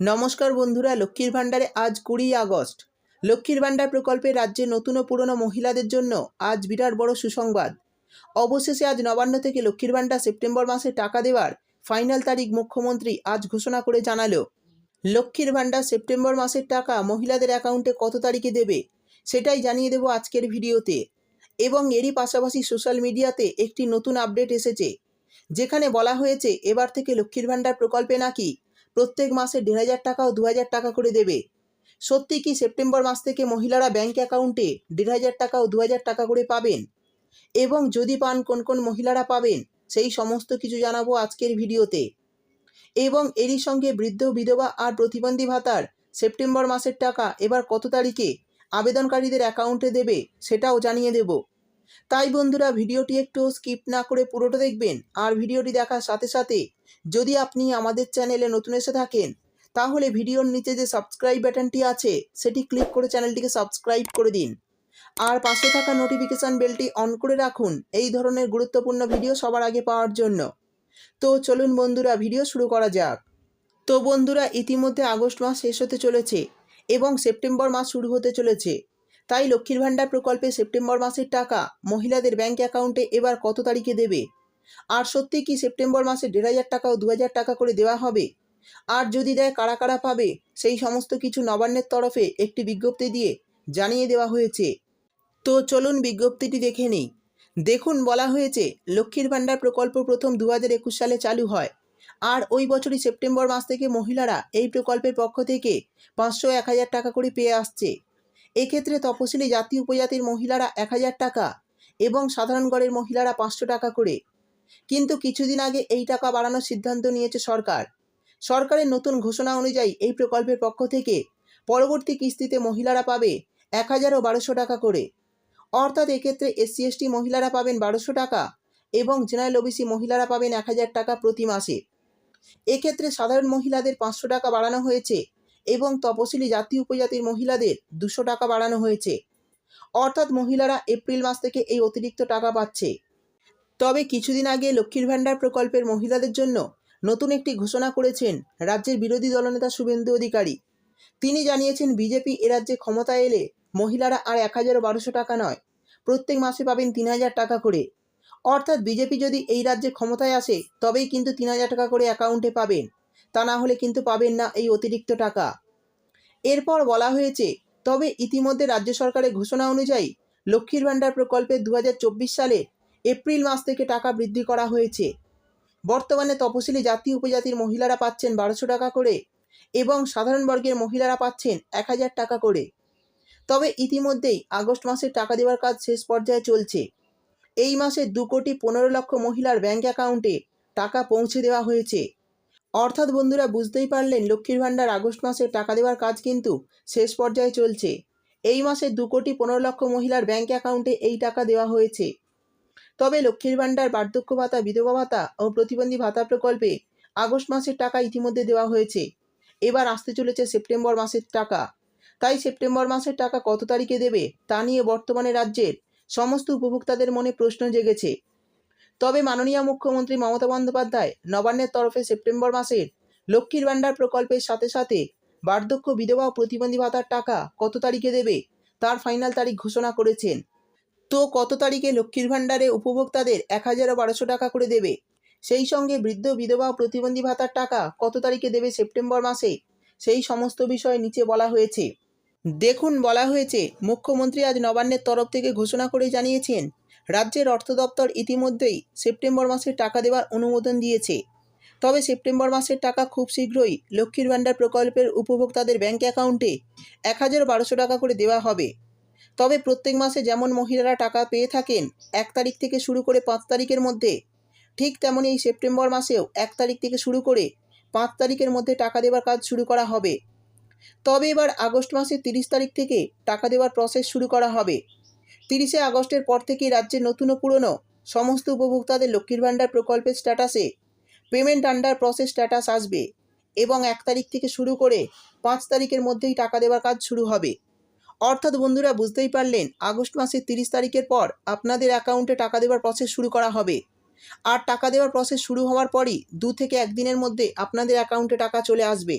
নমস্কার বন্ধুরা, লক্ষ্মীর ভাণ্ডারে আজ কুড়ি আগস্ট। লক্ষ্মীর ভাণ্ডার প্রকল্পে রাজ্যে নতুন ও পুরনো মহিলাদের জন্য আজ বিরাট বড় সুসংবাদ। অবশেষে আজ নবান্ন থেকে লক্ষ্মীর ভাণ্ডার সেপ্টেম্বর মাসে টাকা দেওয়ার ফাইনাল তারিখ মুখ্যমন্ত্রী আজ ঘোষণা করে জানালো। লক্ষ্মীর ভাণ্ডার সেপ্টেম্বর মাসের টাকা মহিলাদের অ্যাকাউন্টে কত তারিখে দেবে, সেটাই জানিয়ে দেবো আজকের ভিডিওতে। এবং এরই পাশাপাশি সোশ্যাল মিডিয়াতে একটি নতুন আপডেট এসেছে, যেখানে বলা হয়েছে, এবার থেকে লক্ষ্মীর ভাণ্ডার প্রকল্পে নাকি প্রত্যেক মাসে দেড় হাজার টাকা ও দু হাজার টাকা করে দেবে। সত্যি কি সেপ্টেম্বর মাস থেকে মহিলারা ব্যাংক অ্যাকাউন্টে দেড় হাজার টাকা ও দু হাজার টাকা করে পাবেন? এবং যদি পান, কোন কোন মহিলারা পাবেন? সেই সমস্ত কিছু জানাব আজকের ভিডিওতে। এবং এরই সঙ্গে বৃদ্ধ, বিধবা আর প্রতিবন্ধী ভাতার সেপ্টেম্বর মাসের টাকা এবার কত তারিখে আবেদনকারীদের অ্যাকাউন্টে দেবে সেটাও জানিয়ে দেব। তাই বন্ধুরা ভিডিওটি একটু স্কিপ না করে পুরোটা দেখবেন আর ভিডিওটি দেখার সাথে সাথে যদি আপনি আমাদের চ্যানেলে নতুন এসে থাকেন, তাহলে ভিডিওর নিচে যে সাবস্ক্রাইব বাটনটি আছে, সেটি ক্লিক করে চ্যানেলটিকে সাবস্ক্রাইব করে দিন। আর পাশে থাকা নোটিফিকেশান বেলটি অন করে রাখুন এই ধরনের গুরুত্বপূর্ণ ভিডিও সবার আগে পাওয়ার জন্য। তো চলুন বন্ধুরা ভিডিও শুরু করা যাক। তো বন্ধুরা ইতিমধ্যে আগস্ট মাস শেষ হতে চলেছে এবং সেপ্টেম্বর মাস শুরু হতে চলেছে। তাই লক্ষ্মীর ভাণ্ডার প্রকল্পে সেপ্টেম্বর মাসের টাকা মহিলাদের ব্যাংক অ্যাকাউন্টে এবার কত তারিখে দেবে? আর সত্যি কি সেপ্টেম্বর মাসে দেড় হাজার টাকা ও দু হাজার টাকা করে দেওয়া হবে? আর যদি দেয়, কারা কারা পাবে? সেই সমস্ত কিছু নবান্নের তরফে একটি বিজ্ঞপ্তি দিয়ে জানিয়ে দেওয়া হয়েছে। তো চলুন বিজ্ঞপ্তিটি দেখে নিই। দেখুন, বলা হয়েছে, লক্ষ্মীর ভাণ্ডার প্রকল্প প্রথম দু একুশ সালে চালু হয়। আর ওই বছরই সেপ্টেম্বর মাস থেকে মহিলারা এই প্রকল্পের পক্ষ থেকে পাঁচশো এক হাজার টাকা করে পেয়ে আসছে। এক্ষেত্রে তপশিলি জাতি উপজাতির মহিলারা এক হাজার টাকা এবং সাধারণ গড়ের মহিলারা পাঁচশো টাকা করে। কিন্তু কিছুদিন আগে এই টাকা বাড়ানোর সিদ্ধান্ত নিয়েছে সরকার। সরকারের নতুন ঘোষণা অনুযায়ী এই প্রকল্পের পক্ষ থেকে পরবর্তী কিস্তিতে মহিলারা পাবে এক হাজার ও বারোশো টাকা করে। অর্থাৎ এক্ষেত্রে এসসি, এসটি মহিলারা পাবেন বারোশো টাকা এবং জেনারেল ওবিসি মহিলারা পাবেন এক হাজার টাকা প্রতি মাসে। এক্ষেত্রে সাধারণ মহিলাদের পাঁচশো টাকা বাড়ানো হয়েছে এবং তপশিলি জাতি উপজাতির মহিলাদের দুশো টাকা বাড়ানো হয়েছে। অর্থাৎ মহিলারা এপ্রিল মাস থেকে এই অতিরিক্ত টাকা পাচ্ছে। তবে কিছুদিন আগে লক্ষ্মীর ভাণ্ডার প্রকল্পের মহিলাদের জন্য নতুন একটি ঘোষণা করেছেন রাজ্যের বিরোধী দলনেতা শুভেন্দু অধিকারী। তিনি জানিয়েছেন, বিজেপি এ রাজ্যে ক্ষমতায় এলে মহিলারা আর এক হাজার বারোশো টাকা নয়, প্রত্যেক মাসে পাবেন তিন হাজার টাকা করে। অর্থাৎ বিজেপি যদি এই রাজ্যে ক্ষমতায় আসে, তবেই কিন্তু তিন হাজার টাকা করে অ্যাকাউন্টে পাবেন। তা না হলে কিন্তু পাবেন না এই অতিরিক্ত টাকা। এরপর বলা হয়েছে, তবে ইতিমধ্যে রাজ্য সরকারের ঘোষণা অনুযায়ী লক্ষ্মীর ভাণ্ডার প্রকল্পে দু হাজার চব্বিশ সালে এপ্রিল মাস থেকে টাকা বৃদ্ধি করা হয়েছে। বর্তমানে তপশিলি জাতি উপজাতির মহিলারা পাচ্ছেন বারোশো টাকা করে এবং সাধারণ বর্গের মহিলারা পাচ্ছেন এক হাজার টাকা করে। তবে ইতিমধ্যেই আগস্ট মাসে টাকা দেওয়ার কাজ শেষ পর্যায়ে চলছে। এই মাসে দু কোটি পনেরো লক্ষ মহিলার ব্যাঙ্ক অ্যাকাউন্টে টাকা পৌঁছে দেওয়া হয়েছে। অর্থাৎ বন্ধুরা বুঝতেই পারলেন লক্ষ্মীর ভাণ্ডার আগস্ট মাসে টাকা দেওয়ার কাজ কিন্তু শেষ পর্যায়ে চলছে। এই মাসে দু কোটি পনেরো লক্ষ মহিলার ব্যাংক অ্যাকাউন্টে এই টাকা দেওয়া হয়েছে। তবে লক্ষ্মীর ভাণ্ডার, বার্ধক্য ভাতা, বিধবা ভাতা ও প্রতিবন্ধী ভাতা প্রকল্পে আগস্ট মাসের টাকা ইতিমধ্যে দেওয়া হয়েছে। এবার আসতে চলেছে সেপ্টেম্বর মাসের টাকা। তাই সেপ্টেম্বর মাসের টাকা কত তারিখে দেবে তা নিয়ে বর্তমানে রাজ্যের সমস্ত উপভোক্তাদের মনে প্রশ্ন জেগেছে। তবে মাননীয় মুখ্যমন্ত্রী মমতা বন্দ্যোপাধ্যায় নবান্নের তরফে সেপ্টেম্বর মাসের লক্ষ্মীর ভাণ্ডার প্রকল্পের সাথে সাথে বার্ধক্য বিধবা প্রতিবন্ধী ভাতার টাকা কত তারিখে দেবে তার ফাইনাল তারিখ ঘোষণা করেছেন। তো কত তারিখে লক্ষ্মীর ভাণ্ডারে উপভোক্তাদের এক হাজার বারোশো টাকা করে দেবে? সেই সঙ্গে বৃদ্ধ, বিধবা প্রতিবন্ধী ভাতার টাকা কত তারিখে দেবে সেপ্টেম্বর মাসে? সেই সমস্ত বিষয় নিচে বলা হয়েছে। দেখুন, বলা হয়েছে, মুখ্যমন্ত্রী আজ নবান্নের তরফ থেকে ঘোষণা করে জানিয়েছেন রাজ্যের অর্থ দপ্তর ইতিমধ্যেই সেপ্টেম্বর মাসে টাকা দেওয়ার অনুমোদন দিয়েছে। তবে সেপ্টেম্বর মাসের টাকা খুব শীঘ্রই লক্ষ্মীর ভাণ্ডার প্রকল্পের উপভোক্তাদের ব্যাংক অ্যাকাউন্টে এক হাজার বারোশো টাকা করে দেওয়া হবে। তবে প্রত্যেক মাসে যেমন মহিলারা টাকা পেয়ে থাকেন, এক তারিখ থেকে শুরু করে পাঁচ তারিখের মধ্যে, ঠিক তেমনই এই সেপ্টেম্বর মাসেও এক তারিখ থেকে শুরু করে পাঁচ তারিখের মধ্যে টাকা দেওয়ার কাজ শুরু করা হবে। তবে এবার আগস্ট মাসের তিরিশ তারিখ থেকে টাকা দেওয়ার প্রসেস শুরু করা হবে। তিরিশে আগস্টের পর থেকেই রাজ্যের নতুন ও পুরনো সমস্ত উপভোক্তাদের লক্ষ্মীর ভাণ্ডার প্রকল্পের স্ট্যাটাসে পেমেন্ট আন্ডার প্রসেস স্ট্যাটাস আসবে এবং এক তারিখ থেকে শুরু করে পাঁচ তারিখের মধ্যেই টাকা দেওয়ার কাজ শুরু হবে। অর্থাৎ বন্ধুরা, বুঝতেই পারলেন, আগস্ট মাসের তিরিশ তারিখের পর আপনাদের অ্যাকাউন্টে টাকা দেওয়ার প্রসেস শুরু করা হবে। আর টাকা দেওয়ার প্রসেস শুরু হওয়ার পরই দু থেকে একদিনের মধ্যে আপনাদের অ্যাকাউন্টে টাকা চলে আসবে।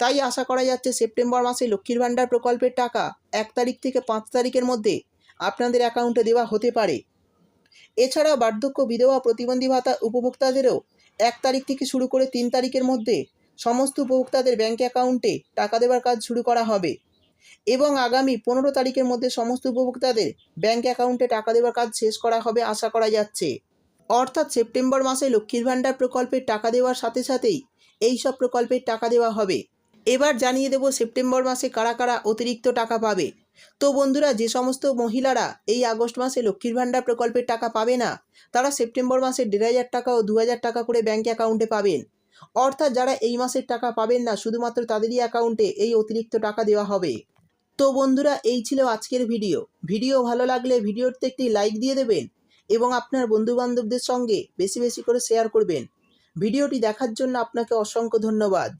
তাই আশা করা যাচ্ছে, সেপ্টেম্বর মাসে লক্ষ্মীর ভাণ্ডার প্রকল্পের টাকা এক তারিখ থেকে পাঁচ তারিখের মধ্যে আপনাদের অ্যাকাউন্টে দেওয়া হতে পারে। এছাড়া বার্ধক্য বিধবা প্রতিবন্ধী ভাতা উপভোক্তাদেরও এক তারিখ থেকে শুরু করে তিন তারিখের মধ্যে সমস্ত উপভোক্তাদের ব্যাঙ্ক অ্যাকাউন্টে টাকা দেওয়ার কাজ শুরু করা হবে। এবং আগামী পনেরো তারিখের মধ্যে সমস্ত উপভোক্তাদের ব্যাঙ্ক অ্যাকাউন্টে টাকা দেওয়ার কাজ শেষ করা হবে আশা করা যাচ্ছে। অর্থাৎ সেপ্টেম্বর মাসে লক্ষ্মীর ভাণ্ডার প্রকল্পের টাকা দেওয়ার সাথে সাথেই এই সব প্রকল্পের টাকা দেওয়া হবে। এবার জানিয়ে দেব সেপ্টেম্বর মাসে কারা কারা অতিরিক্ত টাকা পাবে। তো বন্ধুরা, যে সমস্ত মহিলারা এই আগস্ট মাসে লক্ষ্মীর ভাণ্ডার প্রকল্পের টাকা পাবে না, তারা সেপ্টেম্বর মাসে দেড় হাজার টাকা ও দু হাজার টাকা করে ব্যাঙ্ক অ্যাকাউন্টে পাবেন। অর্থাৎ যারা এই মাসের টাকা পাবেন না, শুধুমাত্র তাদেরই অ্যাকাউন্টে এই অতিরিক্ত টাকা দেওয়া হবে। তো বন্ধুরা, এই ছিল আজকের ভিডিও। ভিডিও ভালো লাগলে ভিডিওতে একটি লাইক দিয়ে দেবেন এবং আপনার বন্ধুবান্ধবদের সঙ্গে বেশি বেশি করে শেয়ার করবেন। ভিডিওটি দেখার জন্য আপনাকে অসংখ্য ধন্যবাদ।